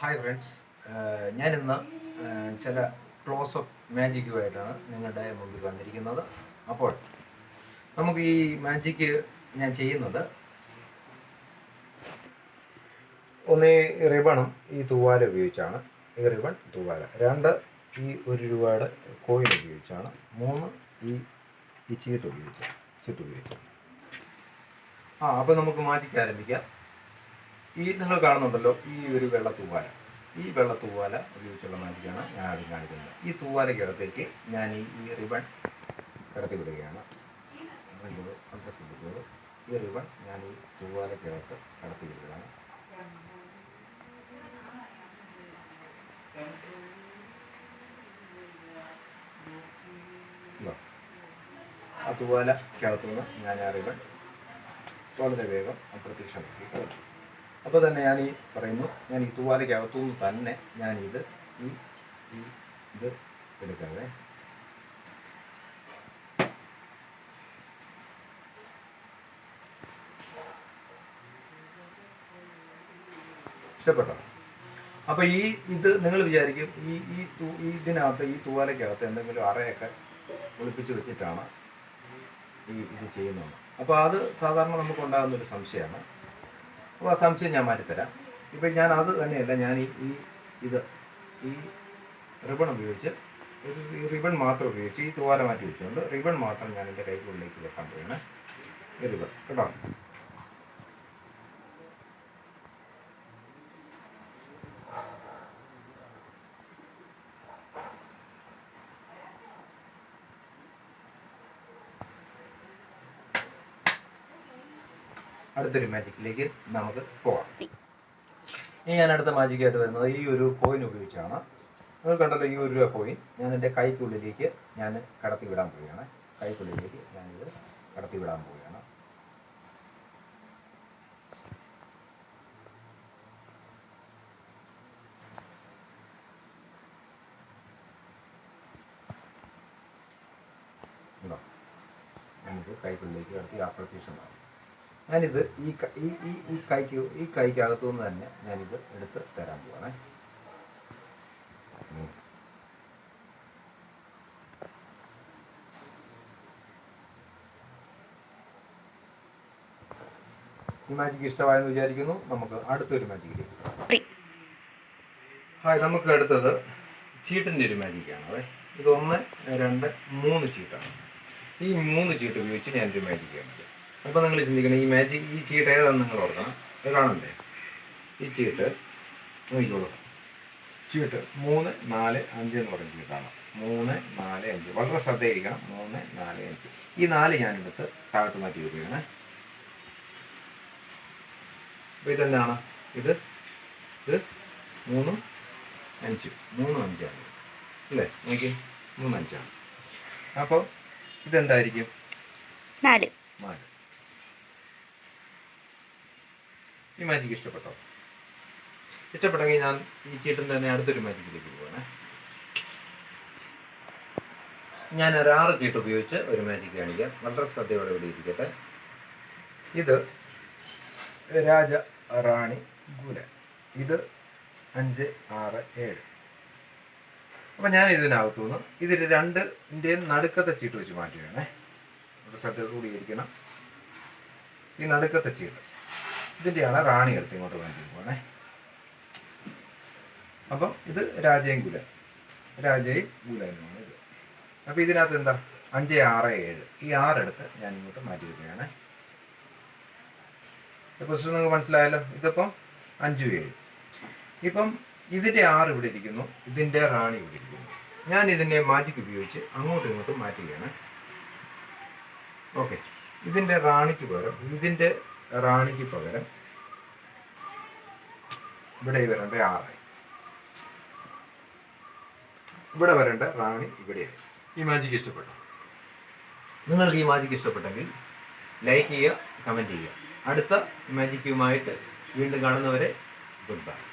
Hi friends ഞാനിന്ന് ചില close up മാജിക്കുമായിട്ടാണ് നിങ്ങളുടെ മുമ്പിൽ വന്നിരിക്കുന്നത്. അപ്പോൾ നമുക്ക് ഈ മാജിക്ക് ഞാൻ ചെയ്യുന്നത് ഒന്ന് റിബണും ഈ തൂവാല ഉപയോഗിച്ചാണ്. ഈ റിബൺ തൂവാല. രണ്ട് ഈ ഒരു രൂപയുടെ കോയിൻ ഉപയോഗിച്ചാണ്. മൂന്ന് ഈ ഈ ചീട്ട് ഉപയോഗിച്ചാണ് ചീട്ട് ഉപയോഗിച്ചാണ് ആ അപ്പോൾ നമുക്ക് മാജിക്ക് ആരംഭിക്കാം. ഈ നിങ്ങൾ കാണുന്നുണ്ടല്ലോ ഈ ഒരു വെള്ള തൂവാല ഈ വെള്ള തൂവാല ഉപയോഗിച്ചുള്ള മാറ്റിയാണ് ഞാൻ ആദ്യം കാണിക്കുന്നത്. ഈ തൂവാലയ്ക്കകത്തേക്ക് ഞാൻ ഈ റിബൺ കിടത്തി വിടുകയാണ് വളരെ ഈ റിബൺ ഞാൻ ഈ തൂവാലയ്ക്കകത്ത് കടത്തി വിടുകയാണ്. ആ തൂവാലക്കകത്തുനിന്ന് ഞാൻ ആ റിബൺ വളരെ വേഗം അപ്രത്യക്ഷമാക്കി കളഞ്ഞു അപ്പോൾ തന്നെ ഞാൻ ഈ പറയുന്നു ഞാൻ ഈ തൂവാലയ്ക്കകത്തുനിന്ന് തന്നെ ഞാൻ ഈ ഈ ഇത് എടുക്കാതെ ഇഷ്ടപ്പെട്ടോ? അപ്പോൾ ഈ ഇത് നിങ്ങൾ വിചാരിക്കും ഈ ഈ തൂ ഇതിനകത്ത് ഈ തൂവാലയ്ക്കകത്ത് എന്തെങ്കിലും അറയൊക്കെ ഒളിപ്പിച്ച് വെച്ചിട്ടാണ് ഈ ഇത് ചെയ്യുന്നത്. അപ്പോൾ അത് സാധാരണ നമുക്ക് ഉണ്ടാകുന്ന ഒരു സംശയമാണ്. അപ്പോൾ സംശയം ഞാൻ മാറ്റിത്തരാം. ഇപ്പം ഞാൻ അത് തന്നെയല്ല ഞാൻ ഈ ഈ ഇത് ഈ റിബൺ ഉപയോഗിച്ച് ഒരു ഈ റിബൺ മാത്രം ഉപയോഗിച്ച് ഈ തൂവാല മാറ്റി വെച്ചുകൊണ്ട് റിബൺ മാത്രം ഞാൻ എന്റെ കൈക്കുള്ളിലേക്ക് വെക്കാൻ പോവുകയാണ് ഈ റിബൺ കേട്ടോ? അടുത്തൊരു മാജിക്കിലേക്ക് നമുക്ക് പോകാം ഇനി ഞാൻ അടുത്ത മാജിക്കായിട്ട് വരുന്നത് ഈ ഒരു കോയിൻ ഉപയോഗിച്ചാണ്. നിങ്ങൾ കണ്ടല്ലോ ഈ ഒരു രൂപ കോയിൻ ഞാൻ എന്റെ കൈക്കുള്ളിലേക്ക് ഞാൻ കടത്തി വിടാൻ പോവുകയാണ്. കൈക്കുള്ളിലേക്ക് ഞാനിത് കടത്തി വിടാൻ പോവുകയാണ്. ഞാനിത് കൈക്കുള്ളിലേക്ക് കടത്തി അപ്രത്യക്ഷമാകും ഞാനിത് ഈ ഈ ഈ ഈ കൈക്ക് ഈ കൈക്കകത്തു നിന്ന് തന്നെ ഞാനിത് എടുത്ത് തരാൻ പോവാണേ. ഈ മാജിക്ക് ഇഷ്ടമായെന്ന് വിചാരിക്കുന്നു. നമുക്ക് അടുത്തൊരു മാജിക്കിലേക്ക്. ഹായ് നമുക്ക് അടുത്തത് ചീട്ടിന്റെ ഒരു മാജിക്കാണ് അതെ. ഇത് ഒന്ന് രണ്ട് മൂന്ന് ചീട്ടാണ്. ഈ മൂന്ന് ചീട്ട് ഉപയോഗിച്ച് ഞാനൊരു മാജിക്കാണ് അപ്പോൾ നിങ്ങൾ ചിന്തിക്കണം ഈ മാജിക് ഈ ചീട്ട് ഏതാണെന്ന് നിങ്ങൾ ഓർക്കണം. ഇത് കാണണ്ടേ? ഈ ചീട്ട് നോക്കിക്കോളൂ. ചീട്ട് മൂന്ന് നാല് അഞ്ച് എന്ന് പറയുന്ന ചീട്ടാണ് മൂന്ന് നാല് അഞ്ച്. വളരെ ശ്രദ്ധയിരിക്കണം മൂന്ന് നാല് അഞ്ച്. ഈ നാല് ഞാനെടുത്ത് താഴത്ത് മാറ്റി വെക്കുകയാണ്. അപ്പോൾ ഇതെന്താണ്? ഇത് ഇത് മൂന്നും അഞ്ചും. മൂന്നും അഞ്ചാണ്. അല്ലേ? നോക്കി. മൂന്ന് അഞ്ചാണ്. അപ്പോൾ ഇതെന്തായിരിക്കും? നാല്. നാല്. ഈ മാജിക്ക് ഇഷ്ടപ്പെട്ടോ? ഇഷ്ടപ്പെട്ടെങ്കിൽ ഞാൻ ഈ ചീട്ടൻ തന്നെ അടുത്തൊരു മാജിക്കിലേക്ക് പോവാണ്. ഞാൻ ഒരു ചീട്ട് ഉപയോഗിച്ച് ഒരു മാജിക്ക് കാണിക്കാം. വളരെ ശ്രദ്ധയോടെ ഇവിടെ ഇരിക്കട്ടെ. ഇത് രാജ റാണി ഗുല ഇത് അഞ്ച് ആറ് ഏഴ്. അപ്പം ഞാൻ ഇതിനകത്തുനിന്ന് ഇതിൽ രണ്ടിന്റെയും നടുക്കത്തെ ചീട്ട് വെച്ച് മാറ്റുകയാണേ. ഒരു ശ്രദ്ധയോട് കൂടി ഇരിക്കണം. ഈ നടുക്കത്തെ ചീട്ട് ഇതിന്റെയാണ് റാണി എടുത്ത് ഇങ്ങോട്ട് വേണ്ടി പോകണേ അപ്പം ഇത് രാജയും കുല. രാജയും കുല എന്നാണ് ഇത്. അപ്പം ഇതിനകത്ത് എന്താ? അഞ്ച് ആറ് ഏഴ്. ഈ ആറെടുത്ത് ഞാൻ ഇങ്ങോട്ട് മാറ്റി വരികയാണ് ഇപ്പോൾ നിങ്ങൾക്ക് മനസ്സിലായല്ലോ? ഇതിപ്പം അഞ്ചു ഏഴ്. ഇപ്പം ഇതിന്റെ ആറ് ഇവിടെ ഇരിക്കുന്നു. ഇതിന്റെ റാണി ഇവിടെ ഇരിക്കുന്നു. ഞാൻ ഇതിനെ മാജിക് ഉപയോഗിച്ച് അങ്ങോട്ടും ഇങ്ങോട്ടും മാറ്റുകയാണ്. ഓക്കെ ഇതിന്റെ റാണിക്ക് പകരം ഇതിന്റെ റാണിക്ക് പകരം ഇവിടെ വരേണ്ട ആറായി ഇവിടെ വരേണ്ട റാണി ഇവിടെയായി ഈ മാജിക്ക് ഇഷ്ടപ്പെട്ടു. നിങ്ങൾക്ക് ഈ മാജിക്ക് ഇഷ്ടപ്പെട്ടെങ്കിൽ ലൈക്ക് ചെയ്യുക കമന്റ് ചെയ്യുക. അടുത്ത മാജിക്കുമായിട്ട് വീണ്ടും കാണുന്നവരെ ഗുഡ് ബൈ